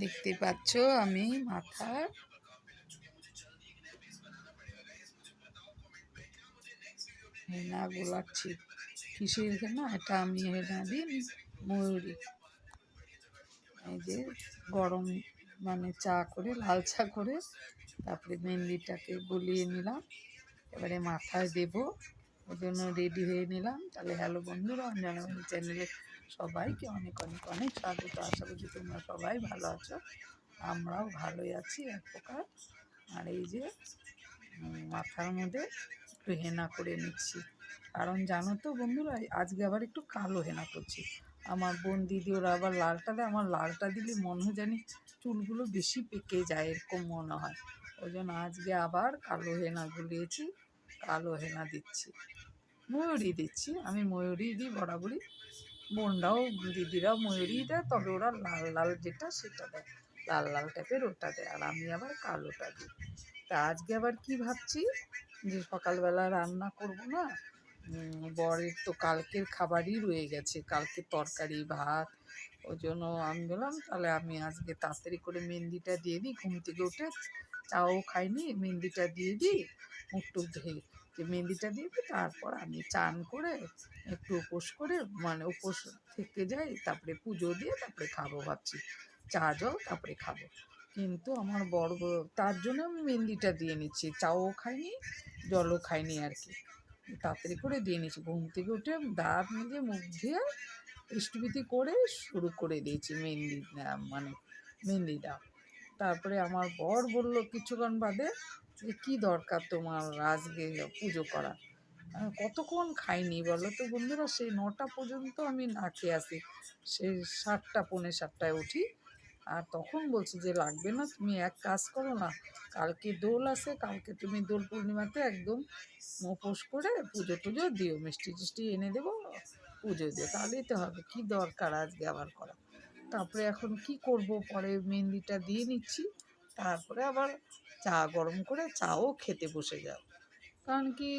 দেখতে পাচ্ছ আমি মাথার হেনা গোলাচ্ছি কিসের হেনা? এটা আমি হেনা দিই ময়ূরী। এই যে গরম মানে চা করে, লাল চা করে, তারপরে মেহেন্দিটাকে গলিয়ে নিলাম। এবারে মাথায় দেব। ওই জন্য রেডি হয়ে নিলাম। তাহলে হ্যালো বন্ধুরা অঞ্জনা চ্যানেলে সবাইকে অনেক অনেক অনেক স্বাগত। আশা করছি তোমরা সবাই ভালো আছো। আমরাও ভালোই আছি এক প্রকার। আর এই যে মাথার মধ্যে একটু হেনা করে নিচ্ছি। কারণ জানো তো বন্ধুরা, আজকে আবার একটু কালো হেনা করছি। আমার বোন দিদি ওরা আবার লালটা দেয়, আমার লালটা দিলে মনে হয় জানি চুলগুলো বেশি পেকে যায়, এরকম মনে হয়। ওই জন্য আজকে আবার কালো হেনা গুলিয়েছি, কালো হেনা দিচ্ছি। ময়ূরী দিচ্ছি, আমি ময়ূরী দিই বরাবরই। বোনরাও, দিদিরাও ময়ূরী দেয়, তবে ওরা লাল লাল যেটা সেটা দেয়। লাল লাল টাইপের ওটা দেয়, আর আমি আবার কালোটা দিই। তা আজকে আবার কি ভাবছি? যে সকালবেলা রান্না করব না? বরের তো কালকের খাবারই রয়ে গেছে, কালকে তরকারি, ভাত, ওই জন্য আমি বললাম, তাহলে আমি আজকে তাড়াতাড়ি করে মেহেন্দিটা দিয়ে দিই, ঘুম থেকে উঠে চাও খাইনি, মেহেন্দিটা দিয়ে দিই, মুখ টুক ধুয়ে যে মেহেন্দিটা দিয়ে দিই তারপর আমি চান করে একটু উপোস করে মানে উপোস থেকে যাই, তারপরে পুজো দিয়ে তারপরে খাব ভাবছি। চা জল, তারপরে খাব। কিন্তু আমার বড় তার জন্য আমি মেহেন্দিটা দিয়ে নিচ্ছি। চাও খাইনি, জলও খাইনি আর কি। তাড়াতাড়ি করে দিয়ে নিচ্ছি। ঘুম থেকে উঠে দাঁত নিজে মুখ দিয়ে ইষ্টবিতি করে শুরু করে দিয়েছি মেহেন্দি মানে মেহেন্দিটা। তারপরে আমার বর বলল, কিছুক্ষণ বাদে যে কী দরকার তোমার আজকে পুজো করা কতক্ষণ খাইনি বলো তো বন্ধুরা, সেই নটা পর্যন্ত আমি না খেয়ে আসি। সেই সাতটা, পৌনে সাতটায় উঠি আর তখন বলছি যে, লাগবে না, তুমি এক কাজ করো না, কালকে দোল আছে, কালকে তুমি দোল পূর্ণিমাতে একদম উপোস করে পুজো টুজো দিও, মিষ্টি টিষ্টি এনে দেবো, পুজো দিও তাহলেই তো হবে, কী দরকার আজকে আবার করা তারপরে এখন কি করব, পরে মেহেন্দিটা দিয়ে নিচ্ছি, তারপরে আবার চা গরম করে চাও খেতে বসে যাও। কারণ কি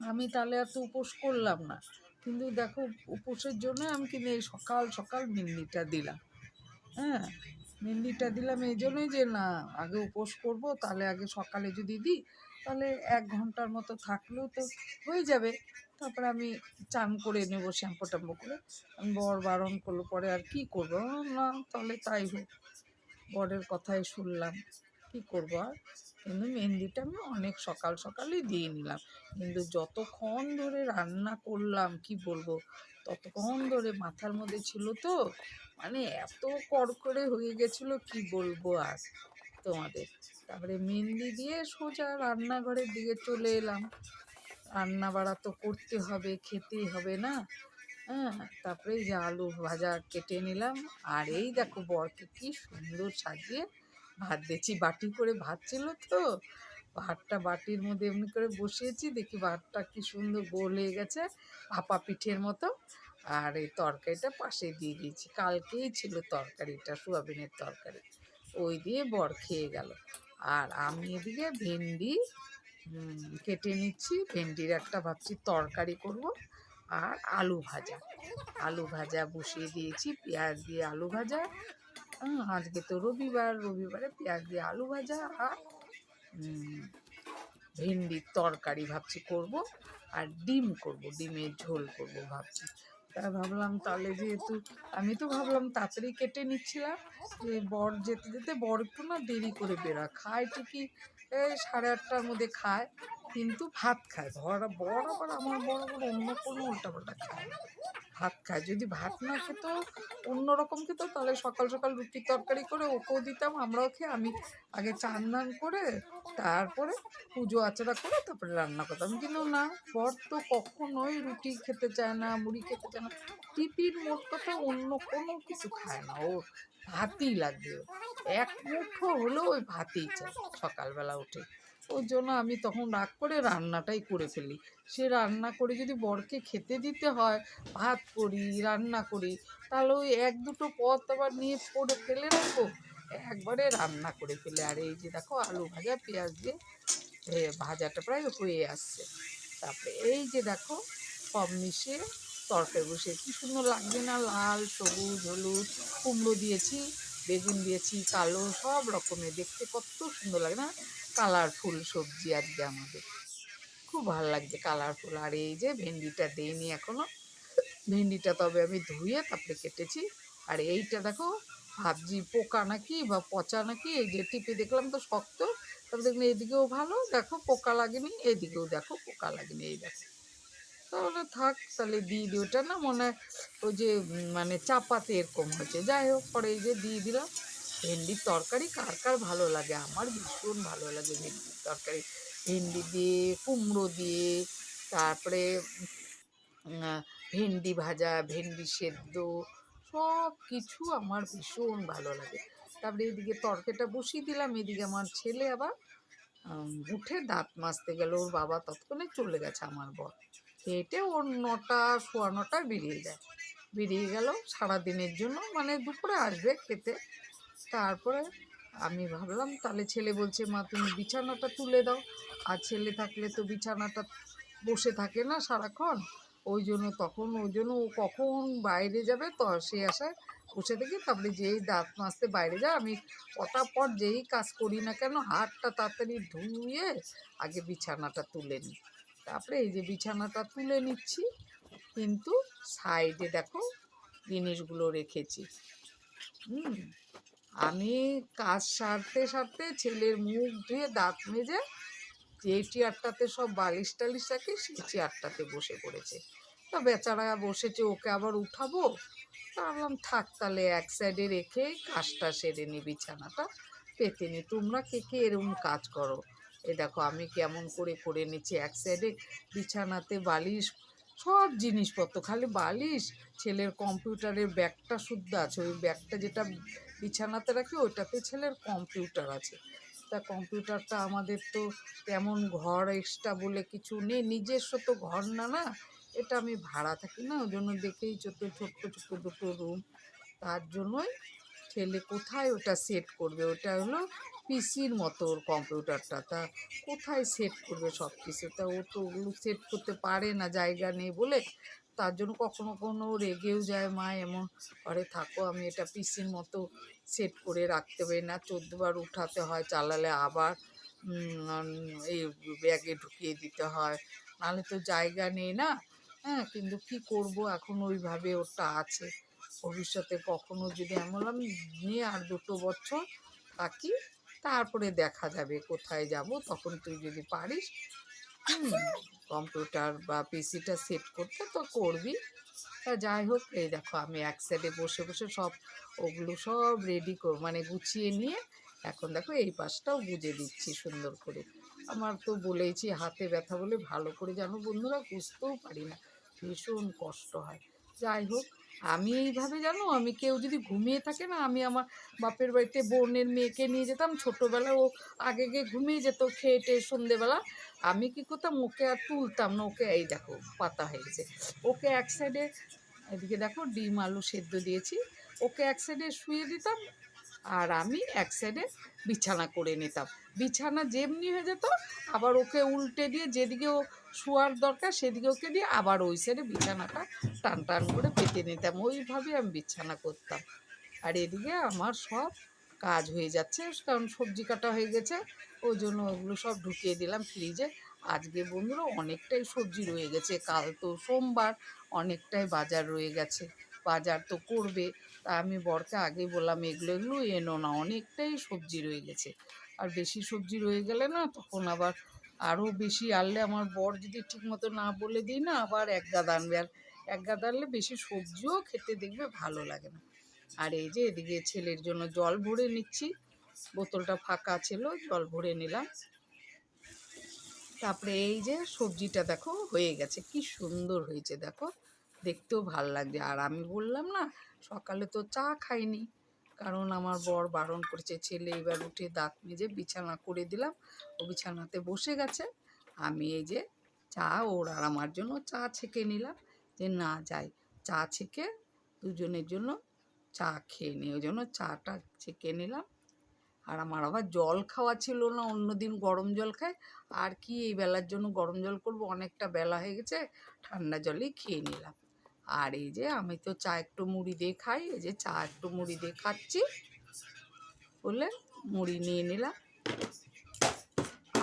আমি তাহলে এত উপোস করলাম না। কিন্তু দেখো উপোসের জন্য আমি কিন্তু এই সকাল সকাল মেহেন্দিটা দিলাম। হ্যাঁ মেহেন্দিটা দিলাম এই জন্যই যে না, আগে উপোস করব, তাহলে আগে সকালে যদি দিই, তাহলে এক ঘণ্টার মতো থাকলেও তো হয়ে যাবে। তারপরে আমি চান করে নেব, শ্যাম্পু ট্যাম্পু করে। আমি বর বারণ করল, পরে আর কি করব? না, তাহলে তাই হোক। বরের কথাই শুনলাম। কি করব আর? কিন্তু মেহেন্দিটা আমি অনেক সকাল সকালই দিয়ে নিলাম। কিন্তু যতক্ষণ ধরে রান্না করলাম, কি বলব? ততক্ষণ ধরে মাথার মধ্যে ছিল তো মানে এত কড়কড়ে হয়ে গেছিল, কি বলব আর তোমাদের? তারপরে মেহেন্দি দিয়ে সোজা রান্নাঘরের দিকে চলে এলাম। রান্না বাড়া তো করতে হবে খেতেই হবে না। হ্যাঁ তারপরে যে আলু ভাজা কেটে নিলাম। আর এই দেখো বরকে কি সুন্দর সাজিয়ে ভাত দিয়েছি বাটি করে ভাত ছিল তো। ভাতটা বাটির মধ্যে এমনি করে বসিয়েছি, দেখি ভাতটা কি সুন্দর গোল হয়ে গেছে, ভাপা পিঠের মতো। আর এই তরকারিটা পাশে দিয়ে দিয়েছি। কালকেই ছিল তরকারিটা সোয়াবিনের তরকারি। ওই দিয়ে বর খেয়ে গেল। আর আমি এদিকে ভেন্ডি কেটে নিচ্ছি। ভেন্ডির একটা ভাবছি তরকারি করব আর আলু ভাজা। আলু ভাজা বসিয়ে দিয়েছি, পেঁয়াজ দিয়ে আলু ভাজা আজকে তো রবিবার, রবিবারে পেঁয়াজ দিয়ে আলু ভাজা, আর ভেন্ডির তরকারি ভাবছি করব, আর ডিম করব, ডিমের ঝোল করব ভাবছি তা ভাবলাম তাহলে যেহেতু, আমি তো ভাবলাম তাড়াতাড়ি কেটে নিচ্ছিলাম, যে বর যেতে যেতে, বর একটু না দেরি করে বেরা খায় ঠিকই সাড়ে আটটার মধ্যে খায়, কিন্তু ভাত খায় বর বর আবার আমার বড় বড় অন্য কোনো উল্টাপাল্টা খায়। ভাত খায়। যদি ভাত না খেত, অন্য রকম খেত, তাহলে সকাল সকাল রুটি তরকারি করে ওকেও দিতাম, আমরাও খেয়ে, আমি আগে চান দান করে তারপরে পুজো আচারা করে তারপরে রান্না করতাম। কিন্তু না, বর তো কখনোই রুটি খেতে চায় না, মুড়ি খেতে চায় না। টিপির মোট কথা অন্য কোনো কিছু খায় না। ও ভাতই লাগবে। এক মুঠো হলেও ওই ভাতই চায় সকালবেলা উঠে। ওর জন্য আমি তখন রাগ করে রান্নাটাই করে ফেলি। সে রান্না করে যদি বরকে খেতে দিতে হয়, ভাত করি, রান্না করি, তাহলে ওই এক দুটো পদ আবার নিয়ে পড়ে ফেলে রাখব। একবারে রান্না করে ফেলে। আর এই যে দেখো আলু ভাজা, পেঁয়াজ দিয়ে ভাজাটা প্রায় হয়ে আসছে। তারপরে এই যে দেখো, সব মিশিয়ে তরকারি বসে কি সুন্দর লাগবে না? লাল, সবুজ, হলুদ, কুমড়ো দিয়েছি, বেগুন দিয়েছি, কালো, সব রকমের। দেখতে কত সুন্দর লাগে না? কালারফুল সবজি আজকে আমাদের। খুব ভালো লাগছে কালারফুল। আর এই যে ভেন্ডিটা দেইনি এখনও। ভেন্ডিটা তবে আমি ধুয়ে তারপরে কেটেছি। আর এইটা দেখো, ভাবছি পোকা নাকি বা পচা নাকি, এই যে টিপে দেখলাম তো শক্ত। তারপরে দেখলাম এদিকেও ভালো। দেখো পোকা লাগেনি এদিকেও দেখো পোকা লাগেনি, এই দেখো। তাহলে থাক, তাহলে দিয়ে দিই ওটা না মনে ওই যে মানে চাপাতে এরকম হয়েছে। যাই হোক, পরে এই যে দিয়ে দিলাম। ভেন্ডির তরকারি কার কার ভালো লাগে? আমার ভীষণ ভালো লাগে ভেন্ডির তরকারি। ভেন্ডি দিয়ে, কুমড়ো দিয়ে, তারপরে ভেন্ডি ভাজা, ভেন্ডি সেদ্ধ সব কিছু আমার ভীষণ ভালো লাগে। তারপরে এদিকে তরকারিটা বসিয়ে দিলাম এদিকে আমার ছেলে আবার উঠে দাঁত মাজতে গেল, ওর বাবা তৎক্ষণে চলে গেছে আমার বর হেঁটে ওর নটা, সোয়া নটায় বেরিয়ে যায়। বেরিয়ে গেল সারাদিনের জন্য মানে দুপুরে আসবে খেতে। তারপরে আমি ভাবলাম, তাহলে ছেলে বলছে, মা, তুমি বিছানাটা তুলে দাও। আর ছেলে থাকলে তো বিছানাটা বসে থাকে না সারাক্ষণ। ওই জন্য তখন, ওই জন্য ও কখন বাইরে যাবে তো সে আশায় বসে থেকে তারপরে যেই দাঁত মাজতে বাইরে যায়, আমি পটাপট যেই কাজ করি না কেন, হাতটা তাড়াতাড়ি ধুয়ে আগে বিছানাটা তুলে নিই। তারপরে এই যে বিছানাটা তুলে নিচ্ছি, কিন্তু সাইডে দেখো জিনিসগুলো রেখেছি। হুম। আমি কাজ সারতে সারতে ছেলের মুখ ধুয়ে দাঁত মেজে যে চেয়ারটাতে সব বালিশ টালিশ থাকে সেই চেয়ারটাতে বসে পড়েছে। তা বেচারা বসেছে, ওকে আবার উঠাবো? তা ভাবলাম, থাক তাহলে এক সাইডে রেখে কাজটা সেরে নি বিছানাটা, পেতে নি। তোমরা কে কে এরকম কাজ করো? এ দেখো, আমি কেমন করে করে নিচ্ছি এক সাইডে বিছানাতে বালিশ, সব জিনিসপত্র, খালি বালিশ, ছেলের কম্পিউটারের ব্যাগটা শুদ্ধ আছে। ওই ব্যাগটা যেটা বিছানাতে রাখি, ওইটাতে ছেলের কম্পিউটার আছে। তা কম্পিউটারটা আমাদের তো তেমন ঘর এক্সট্রা বলে কিছু নেই, নিজস্ব তো ঘর না না? এটা আমি ভাড়া থাকি না ওই জন্য দেখেই ছোট ছোট্ট ছোট্ট দুটো রুম তার জন্যই ছেলে কোথায় ওটা সেট করবে? ওটা হলো পিসির মতো ওর কম্পিউটারটা তা কোথায় সেট করবে সব কিছু তা ও তো ওগুলো সেট করতে পারে না, জায়গা নেই বলে তার জন্য কখনো কখনো রেগেও যায়, মা, এমন ঘরে থাকো, আমি এটা পিসির মতো সেট করে রাখতে পারি না। চোদ্দবার উঠাতে হয়, চালালে আবার এই ব্যাগে ঢুকিয়ে দিতে হয়। নাহলে তো জায়গা নেই না। হ্যাঁ কিন্তু কি করব? এখন ওইভাবে ওটা আছে। ভবিষ্যতে কখনো যদি এমন আমি নিয়ে আর দুটো বছর থাকি, তারপরে দেখা যাবে কোথায় যাব। তখন তুই যদি পারিস কম্পিউটার বা পিসিটা সেট করতে তো করবি। তা যাই হোক, এই দেখো আমি এক সাইডে বসে বসে সব ওগুলো সব রেডি কর মানে গুছিয়ে নিয়ে এখন দেখো এই পাশটাও বুঝে দিচ্ছি সুন্দর করে। আমার তো বলেইছি হাতে ব্যথা বলে ভালো করে জানো বন্ধুরা বুঝতেও পারি না, ভীষণ কষ্ট হয়। যাই হোক, আমি এইভাবে জানো আমি কেউ যদি ঘুমিয়ে থাকে না, আমি আমার বাপের বাড়িতে বোনের মেয়েকে নিয়ে যেতাম, ছোটোবেলায় ও আগে গিয়ে ঘুমিয়ে যেত খেয়ে টেয়ে সন্ধেবেলা। আমি কি করতাম? ওকে আর তুলতাম না। ওকে এই দেখো, পাতা হয়ে গেছে। ওকে এক সাইডে এদিকে দেখো ডিম আলু সেদ্ধ দিয়েছি। ওকে এক সাইডে শুয়ে দিতাম আর আমি এক সাইডে বিছানা করে নিতাম। বিছানা যেমনি হয়ে যেত, আবার ওকে উল্টে দিয়ে যেদিকে ও শোয়ার দরকার, সেদিকে ওকে দিয়ে আবার ওই সাইডে বিছানাটা টান টান করে পেতে নিতাম। ওইভাবে আমি বিছানা করতাম। আর এদিকে আমার সব কাজ হয়ে যাচ্ছে, কারণ সবজি কাটা হয়ে গেছে। ওই জন্য ওগুলো সব ঢুকিয়ে দিলাম ফ্রিজে। আজকে বন্ধুরা অনেকটাই সবজি রয়ে গেছে, কাল তো সোমবার অনেকটাই বাজার রয়ে গেছে। বাজার তো করবে, তা আমি বরকে আগে বললাম, এগুলো এগুলো এনো না, অনেকটাই সবজি রয়ে গেছে। আর বেশি সবজি রয়ে গেলে না তখন আবার আরও বেশি আনলে আমার বর যদি ঠিকমতো না বলে দিই না, আবার এক গাদা আনবে। আর এক গাদা আনলে বেশি সবজিও খেতে দেখবে ভালো লাগে না। আর এই যে এদিকে ছেলের জন্য জল ভরে নিচ্ছি। বোতলটা ফাঁকা ছিল, জল ভরে নিলাম। তারপরে এই যে সবজিটা দেখো, হয়ে গেছে। কি সুন্দর হয়েছে দেখো। দেখতেও ভালো লাগছে। আর আমি বললাম না, সকালে তো চা খাইনি। কারণ আমার বর বারণ করেছে, ছেলে, এবার উঠে দাঁত মেজে বিছানা করে দিলাম। ও বিছানাতে বসে গেছে। আমি এই যে চা, ওর আর আমার জন্য চা ছেঁকে নিলাম। যে না, যাই। চা ছেঁকে দুজনের জন্য চা খেয়ে নিই। ওই জন্য চাটা ছেঁকে নিলাম। আর আমার আবার জল খাওয়া ছিল না অন্যদিন গরম জল খায় আর কি, এই বেলার জন্য গরম জল করব, অনেকটা বেলা হয়ে গেছে, ঠান্ডা জলেই খেয়ে নিলাম। আর এই যে, আমি তো চা একটু মুড়ি দিয়ে খাই, এই যে চা একটু মুড়ি দিয়ে খাচ্ছি। বলে মুড়ি নিয়ে নিলাম।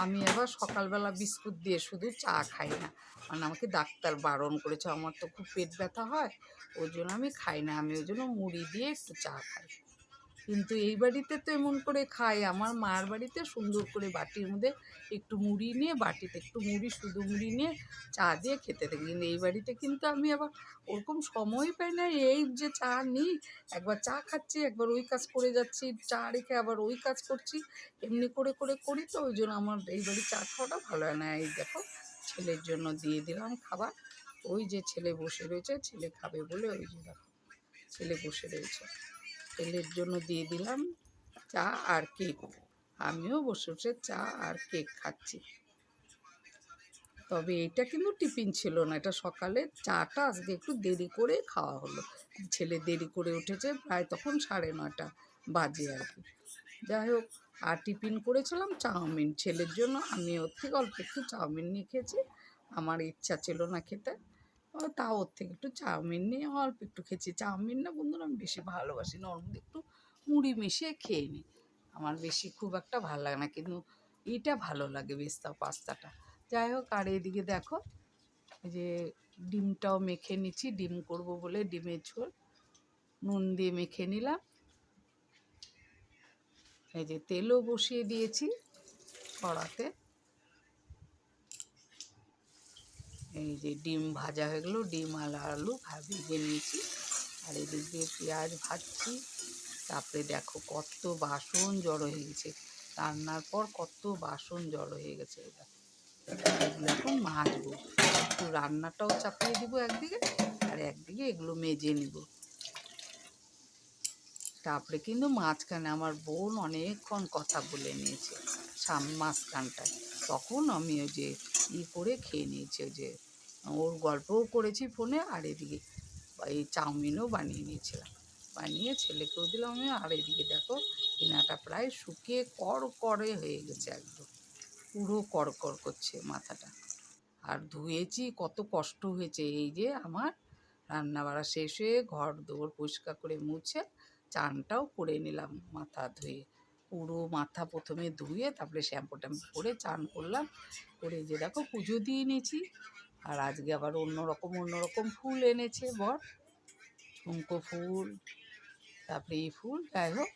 আমি আবার সকালবেলা বিস্কুট দিয়ে শুধু চা খাই না। কারণ আমাকে ডাক্তার বারণ করেছে, আমার তো খুব পেট ব্যথা হয়, ওই জন্য আমি খাই না, আমি ওই জন্য মুড়ি দিয়ে একটু চা খাই। কিন্তু এই বাড়িতে তো এমন করে খাই আমার মার বাড়িতে সুন্দর করে বাটির মধ্যে একটু মুড়ি নিয়ে, বাটিতে একটু মুড়ি, শুধু মুড়ি নিয়ে চা দিয়ে খেতে থাকি। কিন্তু এই বাড়িতে কিন্তু আমি আবার ওরকম সময় পাই না, এই যে চা নিই, একবার চা খাচ্ছি, একবার ওই কাজ করে যাচ্ছি, চা রেখে আবার ওই কাজ করছি, এমনি করে করে করি তো, ওই জন্য আমার এই বাড়ি চা খাওয়াটা ভালো হয় না। এই দেখো, ছেলের জন্য দিয়ে দিলাম খাবার। ওই যে ছেলে বসে রয়েছে, ছেলে খাবে বলে ওই যে দেখো, ছেলে বসে রয়েছে। ছেলের জন্য দিয়ে দিলাম চা আর কেক। আমিও বসে বসে চা আর কেক খাচ্ছি। তবে এটা কিন্তু টিফিন ছিল না, এটা সকালে চাটা আজকে একটু দেরি করে খাওয়া হলো। ছেলে দেরি করে উঠেছে প্রায় তখন সাড়ে নটা বাজে আর কি। যাই হোক, আর টিফিন করেছিলাম চাউমিন। ছেলের জন্য আমি ওর থেকে অল্প একটু চাউমিন নিয়ে খেয়েছি। আমার ইচ্ছা ছিল না খেতে। তাও ওর থেকে একটু চাউমিন নিয়ে অল্প একটু খেয়েছি। চাউমিন না বন্ধুরা আমি বেশি ভালোবাসি না, ওর মধ্যে একটু মুড়ি মিশিয়ে খেয়ে নিই। আমার বেশি খুব একটা ভালো লাগে না, কিন্তু এটা ভালো লাগে বেস্তা পাস্তাটা। যাই হোক, আর এদিকে দেখো যে ডিমটাও মেখে নিচ্ছি, ডিম করব বলে ডিমের ঝোল। নুন দিয়ে মেখে নিলাম। এই যে তেলও বসিয়ে দিয়েছি কড়াতে। এই যে ডিম ভাজা হয়ে গেলো, ডিম আর আলু ভেজে নিয়েছি। আর এদিক দিয়ে পেঁয়াজ ভাজছি। তারপরে দেখো কত বাসন জড়ো হয়ে গেছে। রান্নার পর কত বাসন জড়ো হয়ে গেছে। এগুলো এখন মাজবো। একটু রান্নাটাও চাপিয়ে দিব একদিকে, আর একদিকে এগুলো মেজে নিব। তারপরে কিন্তু মাঝখানে আমার বোন অনেকক্ষণ কথা বলে নিয়েছে, সাম, মাঝখানটায়। তখন আমি ওই যে ই করে খেয়ে নিয়েছি যে, ওর গল্পও করেছি ফোনে আর এদিকে এই চাউমিনও বানিয়ে নিয়েছিলাম। বানিয়ে ছেলেকেও দিলাম আমি, আর এদিকে দেখো কেনাটা প্রায় শুকিয়ে কর করে হয়ে গেছে একদম। পুরো কড়কড় করছে মাথাটা। আর ধুয়েছি, কত কষ্ট হয়েছে। এই যে আমার রান্না বাড়া শেষ হয়ে ঘর দৌড় পরিষ্কার করে মুছে চানটাও করে নিলাম মাথা ধুয়ে। পুরো মাথা প্রথমে ধুয়ে তারপরে শ্যাম্পু ট্যাম্পু করে চান করলাম। করে যে দেখো পুজো দিয়ে নিয়েছি আর আজকে আবার অন্যরকম অন্যরকম ফুল এনেছে বর। ঝুমকো ফুল, তারপরে এই ফুল, যাই হোক।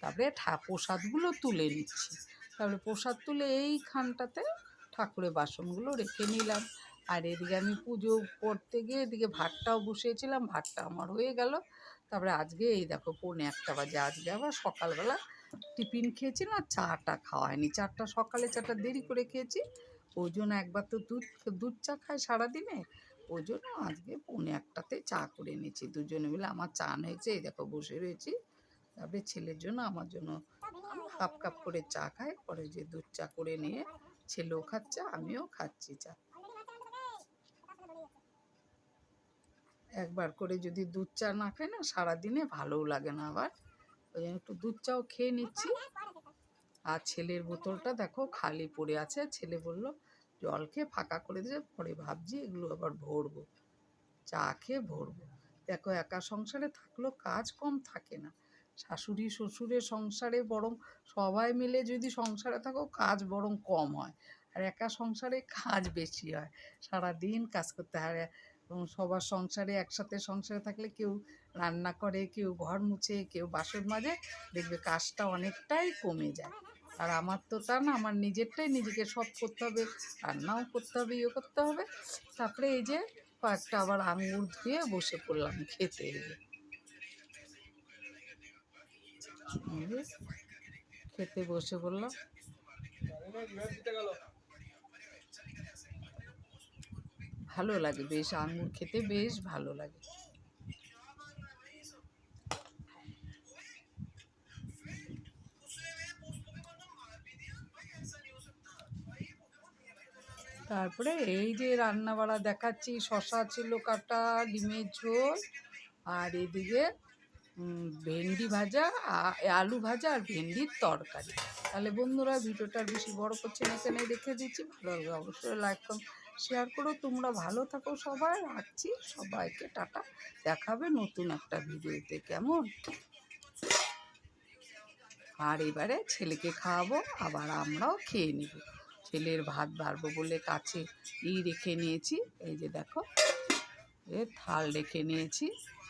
তারপরে ঠা, প্রসাদগুলো তুলে নিচ্ছি। তারপরে প্রসাদ তুলে এইখানটাতে ঠাকুরের বাসনগুলো রেখে নিলাম। আর এদিকে আমি পুজো করতে গিয়ে এদিকে ভাতটাও বসিয়েছিলাম, ভাতটা আমার হয়ে গেল। তারপরে আজকে এই দেখো পৌনে একটা বাজে, আজকে আবার সকালবেলা টিফিন খেয়েছি না, চাটা খাওয়া হয়নি চাটা সকালে চাটা দেরি করে খেয়েছি। ওই জন্য একবার তো দুধ দুধ চা খায় সারাদিনে। ওই জন্য আজকে পৌনে একটাতে চা করে নিয়েছি দুজনে মিলে আমার চা হয়েছে, এই দেখো বসে রয়েছি। তারপরে ছেলের জন্য আমার জন্য কাপ কাপ করে চা খায়। পরে যে দুধ চা করে নিয়ে ছেলেও খাচ্ছে, আমিও খাচ্ছি চা। একবার করে যদি দুধ চা না খাই না, সারাদিনে ভালোও লাগে না আবার। ওই জন্য একটু দুধ চাও খেয়ে নিচ্ছি। আর ছেলের বোতলটা দেখো খালি পড়ে আছে। ছেলে বলল, জল খেয়ে ফাঁকা করে দিয়ে পরে ভাবছি এগুলো আবার ভরবো। চা খেয়ে ভরবো। দেখো একা সংসারে থাকলেও কাজ কম থাকে না। শাশুড়ি শ্বশুরের সংসারে বরং সবাই মিলে যদি সংসারে থাকো, কাজ বরং কম হয়। আর একা সংসারে কাজ বেশি হয়। সারা দিন কাজ করতে হয়। এবং সবার সংসারে একসাথে সংসারে থাকলে কেউ রান্না করে, কেউ ঘর মুছে, কেউ বাসন মাজে, দেখবে কাজটা অনেকটাই কমে যায়। আর আমার তো তা না, আমার নিজেরটাই নিজেকে সব করতে হবে, রান্নাও করতে হবে ইয়ে করতে হবে। তারপরে এই যে কয়েকটা আবার আঙুর ধুয়ে বসে পড়লাম খেতে। খেতে বসে পড়লাম। ভালো লাগে, বেশ আঙুর খেতে বেশ ভালো লাগে। তারপরে এই যে রান্না বাড়া দেখাচ্ছি শশা ছিল কাটা, ডিমের ঝোল, আর এদিকে ভেন্ডি ভাজা আলু ভাজা আর ভেন্ডির তরকারি। তাহলে বন্ধুরা, ভিডিওটা বেশি বড় করছে না এখানে রেখে দিচ্ছি। ভালো লাগবে অবশ্যই লাইক কম শেয়ার করো। তোমরা ভালো থাকো সবাই। রাখছি। সবাইকে টাটা। দেখাবে নতুন একটা ভিডিওতে। কেমন? আর এবারে ছেলেকে খাওয়াবো, আবার আমরাও খেয়ে নেব। ছেলের ভাত বাড়বো বলে কাছে ই রেখে নিয়েছি। এই যে দেখো, এ থাল রেখে নিয়েছি।